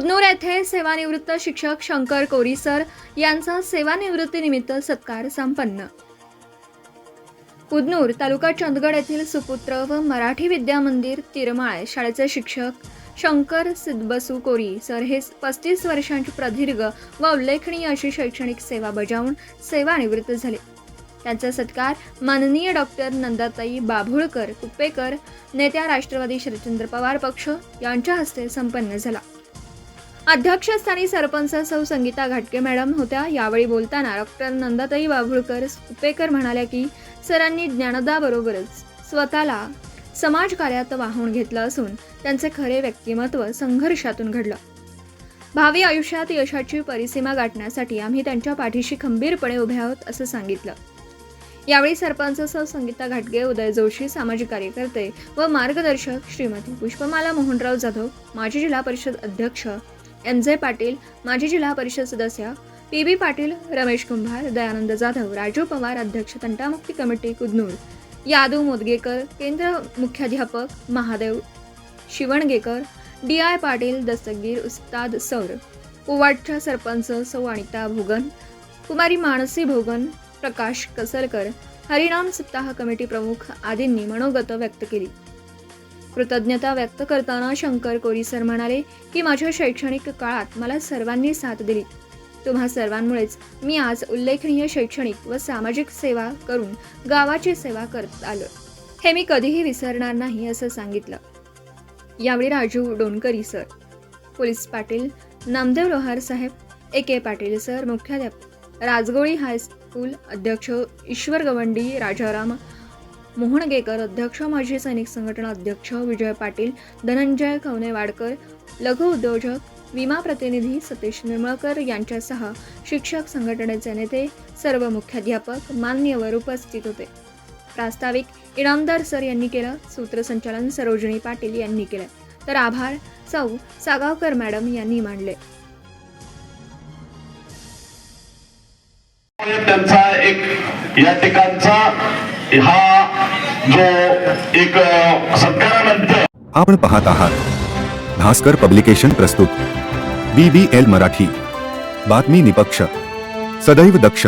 उदनूर येथे सेवानिवृत्त शिक्षक शंकर कोरी सर यांचा सेवानिवृत्तीनिमित्त सत्कार संपन्न. उदनूर तालुका चंदगड येथील सुपुत्र व मराठी विद्या मंदिर तिरमाळ शाळेचे शिक्षक शंकर सिद्धबसू कोरी सर हे पस्तीस वर्षांची प्रदीर्घ व उल्लेखनीय अशी शैक्षणिक सेवा बजावून सेवानिवृत्त झाले. त्यांचा सत्कार माननीय डॉक्टर नंदाताई बाभुळकर कुप्पेकर नेत्या राष्ट्रवादी शरदचंद्र पवार पक्ष यांच्या हस्ते संपन्न झाला. अध्यक्षस्थानी सरपंच सौ संगीता घाटके मॅडम होत्या. यावेळी बोलताना डॉक्टर नंदाताई बाभुळकर कुप्पेकर म्हणाल्या की सरांनी ज्ञानदाबरोबरच स्वतःला समाजकार्यात वाहून घेतलं असून त्यांचे खरे व्यक्तिमत्व संघर्षातून घडलं. भावी आयुष्यात यशाची परिसीमा गाठण्यासाठी आम्ही त्यांच्या पाठीशी खंबीरपणे उभे आहोत असं सांगितलं. यावेळी सरपंच सौ संगीता घाटगे उदय जोशी सामाजिक कार्यकर्ते व मार्गदर्शक श्रीमती पुष्पमाला मोहनराव जाधव माजी जिल्हा परिषद अध्यक्ष एम जे पाटील माजी जिल्हा परिषद सदस्य पी बी पाटील रमेश कुंभार दयानंद जाधव राजू पवार अध्यक्ष तंटामुक्ती कमिटी कुदनूर यादव मोदगेकर केंद्र मुख्याध्यापक महादेव शिवणगेकर डी आय पाटील दस्तगीर उस्ताद सौर कुवाडच्या सरपंच सौ अनिता भोगन कुमारी मानसी भोगन प्रकाश कसरकर हरिनाम सप्ताह कमिटी प्रमुख आदींनी मनोगत व्यक्त केली. कृतज्ञता व्यक्त करताना शंकर कोरी सर म्हणाले की माझ्या शैक्षणिक काळात मला सर्वांनी साथ दिली. तुम्हा सर्वांमुळेच मी आज उल्लेखनीय शैक्षणिक व सामाजिक सेवा करून गावाची सेवा करत आलो हे मी कधीही विसरणार नाही असं सांगितलं. यावेळी राजू डोणकरी सर पोलीस पाटील नामदेव लोहार साहेब ए. के. पाटील सर मुख्याध्यापक राजगोळी हायस्कूल अध्यक्ष ईश्वर गवंडी राजाराम मोहनगेकर अध्यक्ष माजी सैनिक संघटना अध्यक्ष विजय पाटील धनंजय खवनेवाडकर लघु उद्योजक विमा प्रतिनिधी सतीश निर्मळकर यांच्यासह शिक्षक संघटनेचे नेते सर्व मुख्याध्यापक मान्यवर उपस्थित होते. प्रास्ताविक इनामदार सर यांनी केलं सूत्रसंचालन सरोजिनी पाटील यांनी केलं. तर आभार सौ सागावकर मॅडम यांनी मांडले. त्यांचा एक या ठिकाणचा हा जो एक सत्कारानंतर आपण पाहत आहात भास्कर पब्लिकेशन प्रस्तुत बीबीएल मराठी, बातमी निपक्ष, सदैव दक्ष.